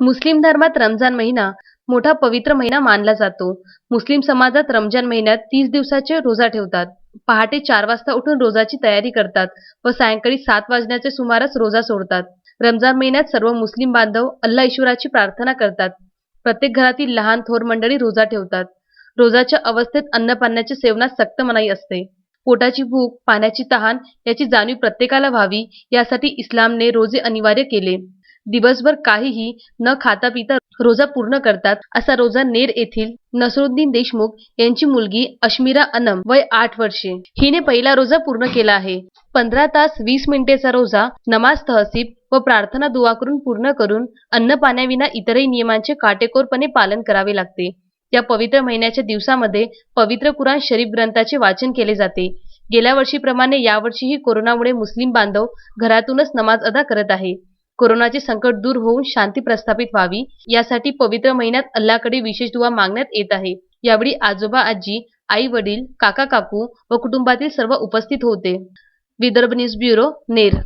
मुस्लिम धर्मात रमजान महिना मोठा पवित्र महिना मानला जातो. मुस्लिम समाजात रमजान महिन्यात तीस दिवसाचे रोजा ठेवतात. पहाटे चार वाजता उठून रोजाची तयारी करतात व सायंकाळी सात वाजण्याच्या सुमारास रोजा सोडतात. रमजान महिन्यात सर्व मुस्लिम बांधव अल्ला ईश्वराची प्रार्थना करतात. प्रत्येक घरातील लहान थोर मंडळी रोजा ठेवतात. रोजाच्या अवस्थेत अन्नपाण्याच्या सेवनात सक्त मनाई असते. पोटाची भूक पाण्याची तहान याची जाणीव प्रत्येकाला व्हावी यासाठी इस्लामने रोजे अनिवार्य केले. दिवसभर काहीही न खाता पिता रोजा पूर्ण करतात असा रोजा नेर येथील नसरुद्दीन देशमुख यांची मुलगी अश्मिरा अनम वय आठ वर्षे. हिने पहिला रोजा पूर्ण केला आहे. पंधरा तास वीस मिनिटेचा रोजा नमाज तहसीब व प्रार्थना दुवा करून पूर्ण करून अन्न पाण्याविना इतरही नियमांचे काटेकोरपणे पालन करावे लागते. या पवित्र महिन्याच्या दिवसामध्ये पवित्र कुराण शरीफ ग्रंथाचे वाचन केले जाते. गेल्या वर्षीप्रमाणे यावर्षीही कोरोनामुळे मुस्लिम बांधव घरातूनच नमाज अदा करत आहे. कोरोनाचे संकट दूर होऊन शांती प्रस्थापित व्हावी यासाठी पवित्र महिन्यात अल्लाकडे विशेष दुवा मागण्यात येत आहे. यावेळी आजोबा आजी आई वडील काका काकू व कुटुंबातील सर्व उपस्थित होते. Vidarbha news bureau Ner.